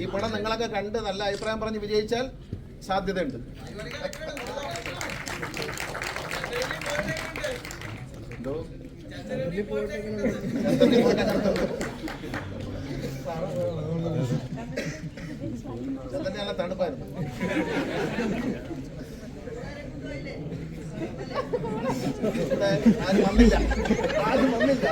ഈ പടം നിങ്ങളൊക്കെ കണ്ട് നല്ല അഭിപ്രായം പറഞ്ഞ് വിജയിച്ചാൽ സാധ്യതയുണ്ട്. നല്ല തണുപ്പായിരുന്നു. ആരും വന്നില്ല. ആരും വന്നില്ല.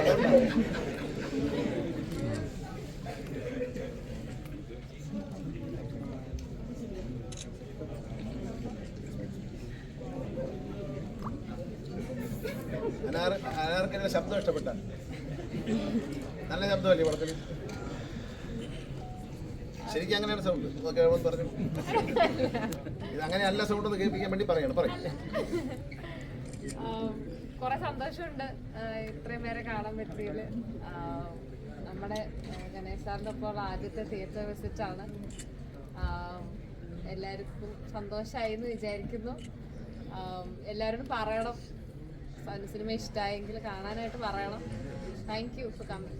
അനാർ അനാർക്കെന്നെ ശബ്ദം ഇഷ്ടപ്പെട്ട നല്ല ശബ്ദമല്ലേ പടത്തിൽ? ശരിക്കും അങ്ങനെയാണ് സൗണ്ട് ഓക്കെ പറഞ്ഞു. ഇത് അങ്ങനെയല്ല സൗണ്ട് കേൾപ്പിക്കാൻ വേണ്ടി പറയണം. പറയും. കുറെ സന്തോഷമുണ്ട്. ഇത്രയും പേരെ കാണാൻ പറ്റിയത് നമ്മുടെ ഗണേശ് സാറിന്റെ ഒപ്പം ആദ്യത്തെ തിയേറ്റർ വിസിറ്റാണ് എല്ലാവർക്കും സന്തോഷമായി എന്ന് വിചാരിക്കുന്നു. എല്ലാവരോടും പറയണം. സ- സിനിമ ഇഷ്ടമായെങ്കിൽ കാണാനായിട്ട് പറയണം. താങ്ക് യു ഫോർ കമ്മിങ്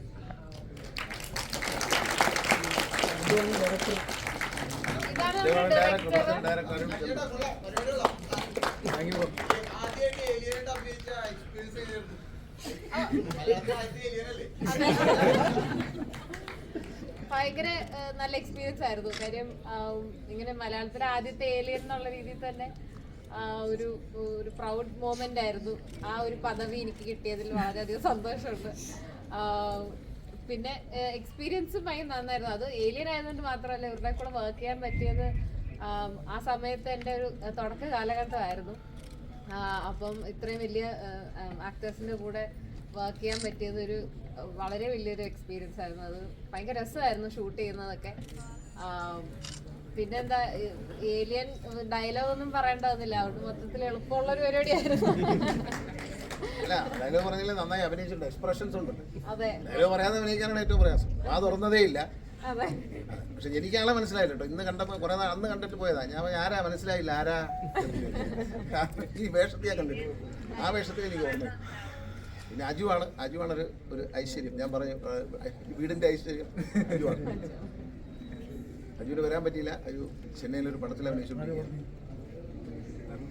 ഇതാണ് നമ്മുടെ ഡയറക്ടർ ഡയറക്ടർ ഡയറക്ടർ ഭയങ്കര നല്ല എക്സ്പീരിയൻസ് ആയിരുന്നു. കാര്യം ഇങ്ങനെ മലയാളത്തിലെ ആദ്യത്തെ ഏലിയൻ എന്നുള്ള രീതിയിൽ തന്നെ ഒരു ഒരു പ്രൗഡ് മോമെന്റ് ആയിരുന്നു. ആ ഒരു പദവി എനിക്ക് കിട്ടിയതിൽ വളരെയധികം സന്തോഷമുണ്ട്. പിന്നെ എക്സ്പീരിയൻസ് ഭയങ്കര നന്നായിരുന്നു. അത് ഏലിയൻ ആയതുകൊണ്ട് മാത്രമല്ല ഇവരുടെ കൂടെ വർക്ക് ചെയ്യാൻ പറ്റിയത് ആ സമയത്ത് എന്റെ ഒരു തുടക്ക കാലഘട്ടമായിരുന്നു. അപ്പം ഇത്രയും വലിയ ആക്ടേഴ്സിന്റെ കൂടെ വർക്ക് ചെയ്യാൻ പറ്റിയത് ഒരു വളരെ വലിയൊരു എക്സ്പീരിയൻസ് ആയിരുന്നു. അത് ഭയങ്കര രസമായിരുന്നു ഷൂട്ട് ചെയ്യുന്നതൊക്കെ. പിന്നെന്താ ഏലിയൻ ഡയലോഗ് ഒന്നും പറയേണ്ടതെന്നില്ല അതുകൊണ്ട് മൊത്തത്തിൽ എളുപ്പമുള്ള ഒരു പരിപാടിയായിരുന്നു. ഡയലോഗ് പറഞ്ഞാൽ നന്നായി അഭിനയിച്ചിട്ടുണ്ട്. എക്സ്പ്രഷൻസ് ഉണ്ട്. അതെ. ഡയലോഗ് പറയാതെ അഭിനയിക്കാനാണ് ഏറ്റവും പ്രയാസം. ആ തുറന്നതേ ഇല്ല. പക്ഷെ എനിക്ക് ആളെ മനസ്സിലായില്ല ഇന്ന് കണ്ടപ്പോ കുറെ നാൾ അന്ന് കണ്ടിട്ട് പോയതാ. ഞാൻ ആരാ? മനസ്സിലായില്ല. ആരാ? ഈ വേഷത്തെ ഞാൻ കണ്ടിട്ട് ആ വേഷത്തെ എനിക്ക് ഓർമ്മ പിന്നെ അജുവാണ് അജുവാണ് ഒരു ഒരു ഐശ്വര്യം. ഞാൻ പറഞ്ഞു വീടിന്റെ ഐശ്വര്യം. അജുവാണ്. അജുവിന് വരാൻ പറ്റിയില്ല. അജു ചെന്നൈയിൽ ഒരു പടത്തിൽ അഭിനയിച്ചുകൊണ്ടിരിക്കുകയാണ്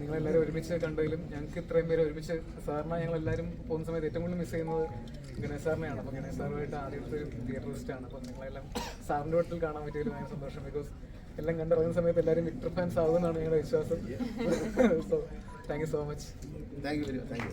നിങ്ങളെല്ലാവരും ഒരുമിച്ച് കണ്ടതിലും ഞങ്ങൾക്ക് ഇത്രയും പേര് ഒരുമിച്ച് സാറിനെ ഞങ്ങൾ എല്ലാവരും പോകുന്ന സമയത്ത് ഏറ്റവും കൂടുതൽ മിസ് ചെയ്യുന്നത് ഗണേശ് സാറിനെയാണ്. അപ്പോൾ ഗണേശ് സാറുമായിട്ട് ആദ്യത്തെ ഒരു തിയേറ്ററിസ്റ്റ് ആണ്. അപ്പോൾ നിങ്ങളെല്ലാം സാറിന്റെ വീട്ടിൽ കാണാൻ പറ്റിയതിൽ ഭയങ്കര സന്തോഷം. ബിക്കോസ് എല്ലാം കണ്ടിറങ്ങുന്ന സമയത്ത് എല്ലാവരും വിക്ടർ ഫാൻസ് ആവുമെന്നാണ് ഞങ്ങളുടെ വിശ്വാസം. So thank you so much thank you very much thank you